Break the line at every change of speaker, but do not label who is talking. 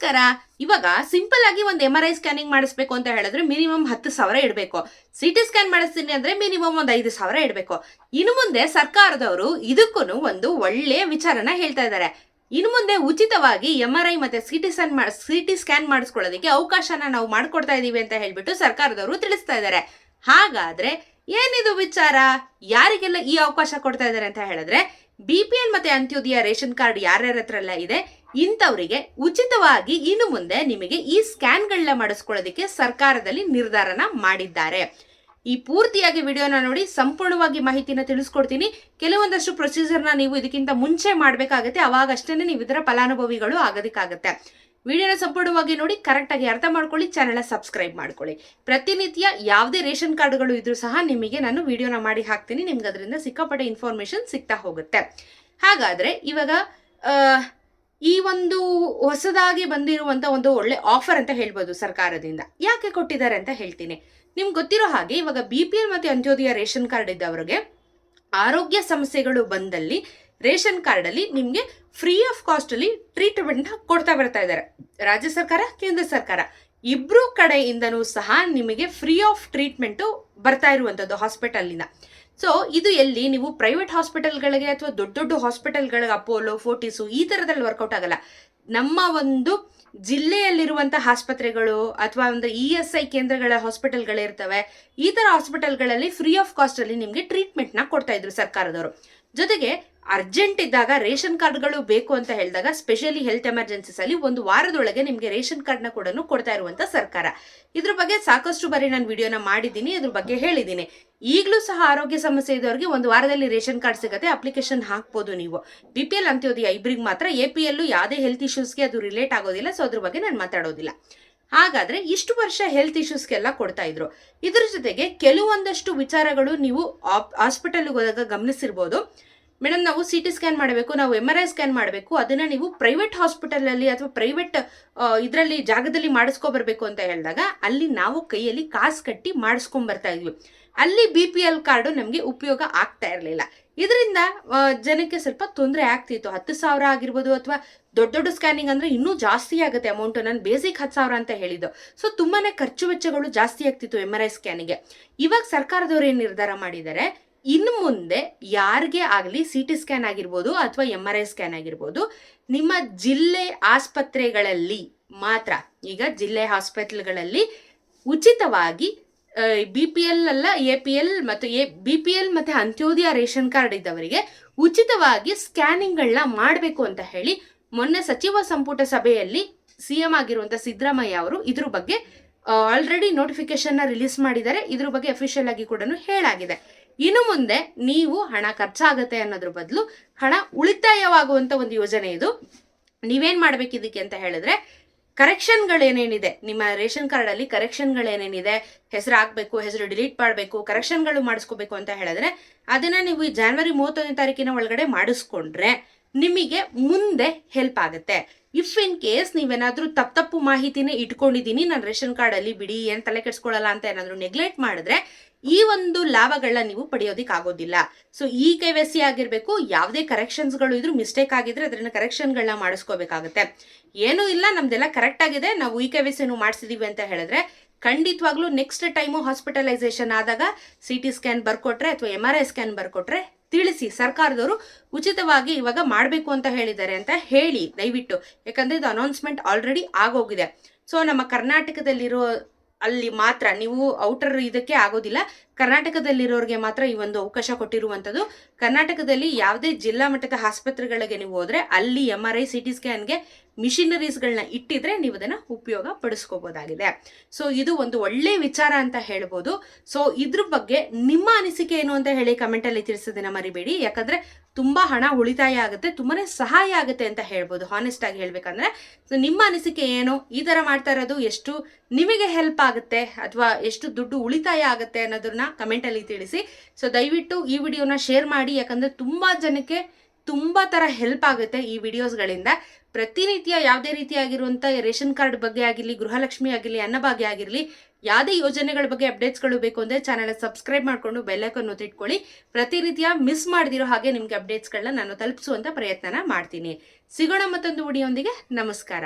ನಮಸ್ಕಾರ ಇವಾಗ ಸಿಂಪಲ್ ಆಗಿ ಒಂದು ಎಂ ಆರ್ ಐ ಸ್ಕ್ಯಾನಿಂಗ್ ಮಾಡಿಸ್ಬೇಕು ಅಂತ ಹೇಳಿದ್ರೆ ಮಿನಿಮಮ್ ಹತ್ತು ಸಾವಿರ ಇಡಬೇಕು. ಸಿ ಟಿ ಸ್ಕ್ಯಾನ್ ಮಾಡಿಸ್ತೀನಿ ಅಂದ್ರೆ ಮಿನಿಮಮ್ ಒಂದು ಐದು ಸಾವಿರ ಇಡಬೇಕು. ಇನ್ನು ಮುಂದೆ ಸರ್ಕಾರದವರು ಇದಕ್ಕೂ ಒಂದು ಒಳ್ಳೆಯ ವಿಚಾರನ ಹೇಳ್ತಾ ಇದ್ದಾರೆ. ಇನ್ನು ಮುಂದೆ ಉಚಿತವಾಗಿ ಎಂ ಆರ್ ಐ ಮತ್ತೆ C T scan C T scan ಮಾಡಿಸ್ಕೊಳ್ಳೋದಕ್ಕೆ ಅವಕಾಶನ ನಾವು ಮಾಡ್ಕೊಡ್ತಾ ಇದ್ದೀವಿ ಅಂತ ಹೇಳ್ಬಿಟ್ಟು ಸರ್ಕಾರದವರು ತಿಳಿಸ್ತಾ ಇದ್ದಾರೆ. ಹಾಗಾದ್ರೆ ಏನಿದು ವಿಚಾರ? ಯಾರಿಗೆಲ್ಲ ಈ ಅವಕಾಶ ಕೊಡ್ತಾ ಇದ್ದಾರೆ ಅಂತ ಹೇಳಿದ್ರೆ ಬಿ ಪಿ ಎಲ್ ಮತ್ತೆ ಅಂತ್ಯೋದಯ ರೇಷನ್ ಕಾರ್ಡ್ ಯಾರ್ಯಾರ ಹತ್ರ ಎಲ್ಲ ಇದೆ? ಇಂಥವರಿಗೆ ಉಚಿತವಾಗಿ ಇನ್ನು ಮುಂದೆ ನಿಮಗೆ ಈ ಸ್ಕ್ಯಾನ್ಗಳನ್ನ ಮಾಡಿಸ್ಕೊಳ್ಳೋದಕ್ಕೆ ಸರ್ಕಾರದಲ್ಲಿ ನಿರ್ಧಾರನ ಮಾಡಿದ್ದಾರೆ. ಈ ಪೂರ್ತಿಯಾಗಿ ವಿಡಿಯೋನ ನೋಡಿ, ಸಂಪೂರ್ಣವಾಗಿ ಮಾಹಿತಿನ ತಿಳಿಸ್ಕೊಡ್ತೀನಿ. ಕೆಲವೊಂದಷ್ಟು ಪ್ರೊಸೀಜರ್ನ ನೀವು ಇದಕ್ಕಿಂತ ಮುಂಚೆ ಮಾಡಬೇಕಾಗತ್ತೆ. ಅವಾಗಷ್ಟೇ ನೀವು ಇದರ ಫಲಾನುಭವಿಗಳು ಆಗೋದಕ್ಕಾಗತ್ತೆ. ವಿಡಿಯೋನ ಸಂಪೂರ್ಣವಾಗಿ ನೋಡಿ, ಕರೆಕ್ಟಾಗಿ ಅರ್ಥ ಮಾಡ್ಕೊಳ್ಳಿ ಚಾನೆಲ್ ಸಬ್ಸ್ಕ್ರೈಬ್ ಮಾಡ್ಕೊಳ್ಳಿ. ಪ್ರತಿನಿತ್ಯ ಯಾವುದೇ ರೇಷನ್ ಕಾರ್ಡ್ಗಳು ಇದ್ರೂ ಸಹ ನಿಮಗೆ ನಾನು ವಿಡಿಯೋನ ಮಾಡಿ ಹಾಕ್ತೀನಿ. ನಿಮ್ಗೆ ಅದರಿಂದ ಸಿಕ್ಕಾಪಟ್ಟೆ ಇನ್ಫಾರ್ಮೇಶನ್ ಸಿಗ್ತಾ ಹೋಗುತ್ತೆ. ಹಾಗಾದರೆ ಇವಾಗ ಈ ಒಂದು ಹೊಸದಾಗಿ ಬಂದಿರುವಂತ ಒಂದು ಒಳ್ಳೆ ಆಫರ್ ಅಂತ ಹೇಳ್ಬೋದು ಸರ್ಕಾರದಿಂದ. ಯಾಕೆ ಕೊಟ್ಟಿದ್ದಾರೆ ಅಂತ ಹೇಳ್ತೀನಿ. ನಿಮ್ಗೆ ಗೊತ್ತಿರೋ ಹಾಗೆ ಇವಾಗ ಬಿ ಪಿ ಎಲ್ ಮತ್ತೆ ಅಂತ್ಯೋದಯ ರೇಷನ್ ಕಾರ್ಡ್ ಇದ್ದವರಿಗೆ ಆರೋಗ್ಯ ಸಮಸ್ಯೆಗಳು ಬಂದಲ್ಲಿ ರೇಷನ್ ಕಾರ್ಡ್ ಅಲ್ಲಿ ನಿಮ್ಗೆ ಫ್ರೀ ಆಫ್ ಕಾಸ್ಟ್ ಅಲ್ಲಿ ಟ್ರೀಟ್ಮೆಂಟ್ ಕೊಡ್ತಾ ಬರ್ತಾ ಇದ್ದಾರೆ. ರಾಜ್ಯ ಸರ್ಕಾರ, ಕೇಂದ್ರ ಸರ್ಕಾರ. ಇಬ್ರು ಕಡೆಯಿಂದನೂ ಸಹ ನಿಮಗೆ ಫ್ರೀ ಆಫ್ ಟ್ರೀಟ್ಮೆಂಟ್ ಬರ್ತಾ ಇರುವಂತದ್ದು ಹಾಸ್ಪಿಟಲ್ನಿಂದ ಸೊ ಇದು ಎಲ್ಲಿ ನೀವು ಪ್ರೈವೇಟ್ ಹಾಸ್ಪಿಟಲ್ಗಳಿಗೆ ಅಥವಾ ದೊಡ್ಡ ದೊಡ್ಡ ಹಾಸ್ಪಿಟಲ್ಗಳಿಗೆ ಅಪೋಲೋ ಫೋರ್ಟಿಸು ಈ ಥರದಲ್ಲಿ ವರ್ಕೌಟ್ ಆಗಲ್ಲ. ನಮ್ಮ ಒಂದು ಜಿಲ್ಲೆಯಲ್ಲಿರುವಂತಹ ಆಸ್ಪತ್ರೆಗಳು ಅಥವಾ ಒಂದು ಇ ಎಸ್ ಐ ಕೇಂದ್ರಗಳ ಹಾಸ್ಪಿಟಲ್ಗಳಿರ್ತವೆ ಈ ಥರ ಹಾಸ್ಪಿಟಲ್ಗಳಲ್ಲಿ ಫ್ರೀ ಆಫ್ ಕಾಸ್ಟ್ ಅಲ್ಲಿ ನಿಮಗೆ ಟ್ರೀಟ್ಮೆಂಟ್ನ ಕೊಡ್ತಾ ಇದ್ರು ಸರ್ಕಾರದವರು. ಜೊತೆಗೆ ಅರ್ಜೆಂಟ್ ಇದ್ದಾಗ ರೇಷನ್ ಕಾರ್ಡ್ಗಳು ಬೇಕು ಅಂತ ಹೇಳಿದಾಗ ಸ್ಪೆಷಲಿ ಹೆಲ್ತ್ ಎಮರ್ಜೆನ್ಸೀಸ್ ಅಲ್ಲಿ ಒಂದು ವಾರದೊಳಗೆ ನಿಮಗೆ ರೇಷನ್ ಕಾರ್ಡ್ನ ಕೂಡ ಕೊಡ್ತಾ ಇರುವಂತ ಸರ್ಕಾರ. ಇದ್ರ ಬಗ್ಗೆ ಸಾಕಷ್ಟು ಬಾರಿ ನಾನು ವಿಡಿಯೋನ ಮಾಡಿದ್ದೀನಿ, ಇದ್ರ ಬಗ್ಗೆ ಹೇಳಿದ್ದೀನಿ. ಈಗಲೂ ಸಹ ಆರೋಗ್ಯ ಸಮಸ್ಯೆ ಇದ್ದವರಿಗೆ ಒಂದು ವಾರದಲ್ಲಿ ರೇಷನ್ ಕಾರ್ಡ್ ಸಿಗುತ್ತೆ, ಅಪ್ಲಿಕೇಶನ್ ಹಾಕ್ಬೋದು ನೀವು. ಬಿ ಪಿ ಎಲ್ ಅಂತ್ಯೋದಯ ಇಬ್ಬರಿಗೆ ಮಾತ್ರ ಎ ಪಿ ಎಲ್ಲು ಯಾವುದೇ ಹೆಲ್ತ್ ಇಶ್ಯೂಸ್ಗೆ ಅದು ರಿಲೇಟ್ ಆಗೋದಿಲ್ಲ, ಸೊ ಅದ್ರ ಬಗ್ಗೆ ನಾನು ಮಾತಾಡೋದಿಲ್ಲ. ಹಾಗಾದ್ರೆ ಇಷ್ಟು ವರ್ಷ ಹೆಲ್ತ್ ಇಶ್ಯೂಸ್ಗೆಲ್ಲ ಕೊಡ್ತಾ ಇದ್ರು. ಇದ್ರ ಜೊತೆಗೆ ಕೆಲವೊಂದಷ್ಟು ವಿಚಾರಗಳು ನೀವು ಹಾಸ್ಪಿಟಲ್ಗೆ ಹೋದಾಗ ಗಮನಿಸಿರ್ಬೋದು. ಮೇಡಮ್, ನಾವು ಸಿ ಟಿ ಸ್ಕ್ಯಾನ್ ಮಾಡಬೇಕು, ನಾವು ಎಂ ಆರ್ ಐ ಸ್ಕ್ಯಾನ್ ಮಾಡಬೇಕು, ಅದನ್ನ ನೀವು ಪ್ರೈವೇಟ್ ಹಾಸ್ಪಿಟಲಲ್ಲಿ ಅಥವಾ ಪ್ರೈವೇಟ್ ಇದರಲ್ಲಿ ಜಾಗದಲ್ಲಿ ಮಾಡಿಸ್ಕೊಬರ್ಬೇಕು ಅಂತ ಹೇಳಿದಾಗ ಅಲ್ಲಿ ನಾವು ಕೈಯಲ್ಲಿ ಕಾಸು ಕಟ್ಟಿ ಮಾಡಿಸ್ಕೊಂಡ್ ಬರ್ತಾ ಇದ್ವಿ. ಅಲ್ಲಿ ಬಿ ಪಿ ಎಲ್ ಕಾರ್ಡು ನಮಗೆ ಉಪಯೋಗ ಆಗ್ತಾ ಇರಲಿಲ್ಲ. ಇದರಿಂದ ಜನಕ್ಕೆ ಸ್ವಲ್ಪ ತೊಂದರೆ ಆಗ್ತಿತ್ತು. ಹತ್ತು ಸಾವಿರ ಆಗಿರ್ಬೋದು ಅಥವಾ ದೊಡ್ಡ ದೊಡ್ಡ ಸ್ಕ್ಯಾನಿಂಗ್ ಅಂದ್ರೆ ಇನ್ನೂ ಜಾಸ್ತಿ ಆಗುತ್ತೆ ಅಮೌಂಟ್ ನಾನು ಬೇಸಿಕ್ ಹತ್ತು ಸಾವಿರ ಅಂತ ಹೇಳಿದ್ದು. ಸೊ ತುಂಬಾನೇ ಖರ್ಚು ವೆಚ್ಚಗಳು ಜಾಸ್ತಿ ಆಗ್ತಿತ್ತು ಎಂ ಆರ್ ಐ ಸ್ಕ್ಯಾನಿಗೆ ಇವಾಗ ಸರ್ಕಾರದವರು ಏನು ನಿರ್ಧಾರ ಮಾಡಿದ್ದಾರೆ? ಇನ್ನು ಮುಂದೆ ಯಾರಿಗೆ ಆಗಲಿ ಸಿ ಟಿ ಸ್ಕ್ಯಾನ್ ಆಗಿರ್ಬೋದು ಅಥವಾ ಎಂ ಆರ್ ಐ ಸ್ಕ್ಯಾನ್ ಆಗಿರ್ಬೋದು, ನಿಮ್ಮ ಜಿಲ್ಲೆ ಆಸ್ಪತ್ರೆಗಳಲ್ಲಿ ಮಾತ್ರ, ಈಗ ಜಿಲ್ಲೆ ಹಾಸ್ಪಿಟಲ್ಗಳಲ್ಲಿ ಉಚಿತವಾಗಿ ಬಿ ಪಿ ಎಲ್ ಅಲ್ಲ ಎ ಪಿ ಎಲ್ ಮತ್ತು ಎ ಬಿ ಪಿ ಎಲ್ ಮತ್ತು ಅಂತ್ಯೋದಯ ರೇಷನ್ ಕಾರ್ಡ್ ಇದ್ದವರಿಗೆ ಉಚಿತವಾಗಿ ಸ್ಕ್ಯಾನಿಂಗ್ಗಳನ್ನ ಮಾಡಬೇಕು ಅಂತ ಹೇಳಿ ಮೊನ್ನೆ ಸಚಿವ ಸಂಪುಟ ಸಭೆಯಲ್ಲಿ ಸಿ ಎಂ ಆಗಿರುವಂಥ ಸಿದ್ದರಾಮಯ್ಯ ಅವರು ಇದ್ರ ಬಗ್ಗೆ ಆಲ್ರೆಡಿ ನೋಟಿಫಿಕೇಶನ್ನ ರಿಲೀಸ್ ಮಾಡಿದ್ದಾರೆ. ಇದ್ರ ಬಗ್ಗೆ ಅಫಿಷಿಯಲ್ ಆಗಿ ಕೂಡ ಹೇಳಾಗಿದೆ. ಇನ್ನು ಮುಂದೆ ನೀವು ಹಣ ಖರ್ಚಾಗತ್ತೆ ಅನ್ನೋದ್ರ ಬದಲು ಹಣ ಉಳಿತಾಯವಾಗುವಂತ ಒಂದು ಯೋಜನೆ ಇದು. ನೀವೇನ್ ಮಾಡ್ಬೇಕಿದಕ್ಕೆ ಅಂತ ಹೇಳಿದ್ರೆ, ಕರೆಕ್ಷನ್ಗಳೇನೇನಿದೆ? ನಿಮ್ಮ ರೇಷನ್ ಕಾರ್ಡ್ ಅಲ್ಲಿ ಕರೆಕ್ಷನ್ಗಳೇನೇನಿದೆ? ಹೆಸರು ಹಾಕ್ಬೇಕು, ಹೆಸರು ಡಿಲೀಟ್ ಮಾಡಬೇಕು, ಕರೆಕ್ಷನ್ಗಳು ಮಾಡಿಸ್ಕೋಬೇಕು ಅಂತ ಹೇಳಿದ್ರೆ, ಅದನ್ನ ನೀವು ಈ ಜಾನ್ವರಿ ಮೂವತ್ತೊಂದನೇ ತಾರೀಕಿನ ಒಳಗಡೆ ಮಾಡಿಸ್ಕೊಂಡ್ರೆ ನಿಮಗೆ ಮುಂದೆ ಹೆಲ್ಪ್ ಆಗುತ್ತೆ. ಇಫ್ ಇನ್ ಕೇಸ್ ನೀವೇನಾದರೂ ತಪ್ಪು ತಪ್ಪು ಮಾಹಿತಿನೇ ಇಟ್ಕೊಂಡಿದ್ದೀನಿ ನಾನು ರೇಷನ್ ಕಾರ್ಡ್ ಅಲ್ಲಿ ಬಿಡಿ, ಏನು ತಲೆ ಕೆಡ್ಸ್ಕೊಳ್ಳಲ್ಲ ಅಂತ ಏನಾದರೂ ನೆಗ್ಲೆಕ್ಟ್ ಮಾಡಿದ್ರೆ ಈ ಒಂದು ಲಾಭಗಳನ್ನ ನೀವು ಪಡೆಯೋದಿಕ್ ಆಗೋದಿಲ್ಲ. ಸೊ ಈ ಕೆ ವೈ ಸಿ ಆಗಿರಬೇಕು, ಯಾವುದೇ ಕರೆಕ್ಷನ್ಸ್ಗಳು ಇದ್ರು ಮಿಸ್ಟೇಕ್ ಆಗಿದ್ರೆ ಅದನ್ನ ಕರೆಕ್ಷನ್ಗಳನ್ನ ಮಾಡಿಸ್ಕೋಬೇಕಾಗುತ್ತೆ. ಏನೂ ಇಲ್ಲ, ನಮ್ದೆಲ್ಲ ಕರೆಕ್ಟ್ ಆಗಿದೆ, ನಾವು ಈ ಕೆ ವೈ ಸಿನೂ ಮಾಡಿಸಿದೀವಿ ಅಂತ ಹೇಳಿದ್ರೆ ಖಂಡಿತವಾಗ್ಲೂ ನೆಕ್ಸ್ಟ್ ಟೈಮು ಹಾಸ್ಪಿಟಲೈಸೇಷನ್ ಆದಾಗ ಸಿ ಟಿ ಸ್ಕ್ಯಾನ್ ಬರ್ಕೊಟ್ರೆ ಅಥವಾ ಎಂ ಆರ್ ಐ ಸ್ಕ್ಯಾನ್ ಬರ್ಕೊಟ್ರೆ ತಿಳಿಸಿ ಸರ್ಕಾರದವರು ಉಚಿತವಾಗಿ ಇವಾಗ ಮಾಡಬೇಕು ಅಂತ ಹೇಳಿದ್ದಾರೆ ಅಂತ ಹೇಳಿ ದಯವಿಟ್ಟು. ಯಾಕಂದ್ರೆ ಇದು ಅನೌನ್ಸ್ಮೆಂಟ್ ಆಲ್ರೆಡಿ ಆಗೋಗಿದೆ. ಸೊ ನಮ್ಮ ಕರ್ನಾಟಕದಲ್ಲಿರೋ ಅಲ್ಲಿ ಮಾತ್ರ ನೀವು ಔಟರ್ ಇದಕ್ಕೆ ಆಗೋದಿಲ್ಲ. ಕರ್ನಾಟಕದಲ್ಲಿರೋರಿಗೆ ಮಾತ್ರ ಈ ಒಂದು ಅವಕಾಶ ಕೊಟ್ಟಿರುವಂಥದ್ದು. ಕರ್ನಾಟಕದಲ್ಲಿ ಯಾವುದೇ ಜಿಲ್ಲಾ ಮಟ್ಟದ ಆಸ್ಪತ್ರೆಗಳಿಗೆ ನೀವು ಹೋದರೆ ಅಲ್ಲಿ M R I C T ಸ್ಕ್ಯಾನ್ಗೆ ಮಿಷಿನರೀಸ್ಗಳನ್ನ ಇಟ್ಟಿದ್ರೆ ನೀವು ಅದನ್ನು ಉಪಯೋಗ ಪಡಿಸ್ಕೋಬೋದಾಗಿದೆ. ಸೊ, ಇದು ಒಂದು ಒಳ್ಳೆ ವಿಚಾರ ಅಂತ ಹೇಳ್ಬೋದು. ಸೊ, ಇದ್ರ ಬಗ್ಗೆ ನಿಮ್ಮ ಅನಿಸಿಕೆ ಏನು ಅಂತ ಹೇಳಿ ಕಮೆಂಟಲ್ಲಿ ತಿಳಿಸೋದನ್ನ ಮರಿಬೇಡಿ. ಯಾಕಂದರೆ ತುಂಬ ಹಣ ಉಳಿತಾಯ ಆಗುತ್ತೆ ತುಂಬಾ ಸಹಾಯ ಆಗುತ್ತೆ ಅಂತ ಹೇಳ್ಬೋದು. ಹಾನೆಸ್ಟ್ ಆಗಿ ಹೇಳಬೇಕಂದ್ರೆ, ಸೊ, ನಿಮ್ಮ ಅನಿಸಿಕೆ ಏನು, ಈ ಥರ ಮಾಡ್ತಾ ಇರೋದು ಎಷ್ಟು ನಿಮಗೆ ಹೆಲ್ಪ್ ಆಗುತ್ತೆ, ಅಥವಾ ಎಷ್ಟು ದುಡ್ಡು ಉಳಿತಾಯ ಆಗುತ್ತೆ ಅನ್ನೋದನ್ನ ಕಮೆಂಟ್ ಅಲ್ಲಿ ತಿಳಿಸಿ. ಸೊ ದಯವಿಟ್ಟು ಈ ವಿಡಿಯೋನ ಶೇರ್ ಮಾಡಿ, ಯಾಕಂದರೆ ತುಂಬ ಜನಕ್ಕೆ ತುಂಬ ಥರ ಹೆಲ್ಪ್ ಆಗುತ್ತೆ ಈ ವಿಡಿಯೋಸ್ಗಳಿಂದ ಪ್ರತಿನಿತ್ಯ ಯಾವುದೇ ರೀತಿಯಾಗಿರುವಂಥ ರೇಷನ್ ಕಾರ್ಡ್ ಬಗ್ಗೆ ಆಗಿರಲಿ, ಗೃಹಲಕ್ಷ್ಮಿ ಆಗಿರಲಿ ಅನ್ನಭಾಗ್ಯ ಆಗಿರಲಿ, ಯಾವುದೇ ಯೋಜನೆಗಳ ಬಗ್ಗೆ ಅಪ್ಡೇಟ್ಸ್ಗಳು ಬೇಕು ಅಂದರೆ ಚಾನಲ್ ಸಬ್ಸ್ಕ್ರೈಬ್ ಮಾಡಿಕೊಂಡು ಬೆಲ್ಲೈಕನ್ನು ತಿಟ್ಕೊಳ್ಳಿ ಪ್ರತಿ ರೀತಿಯ ಮಿಸ್ ಮಾಡದಿರೋ ಹಾಗೆ ನಿಮಗೆ ಅಪ್ಡೇಟ್ಸ್ಗಳನ್ನ ನಾನು ತಲುಪಿಸುವಂಥ ಪ್ರಯತ್ನ ಮಾಡ್ತೀನಿ. ಸಿಗೋಣ ಮತ್ತೊಂದು ಉಡಿಯೊಂದಿಗೆ ನಮಸ್ಕಾರ.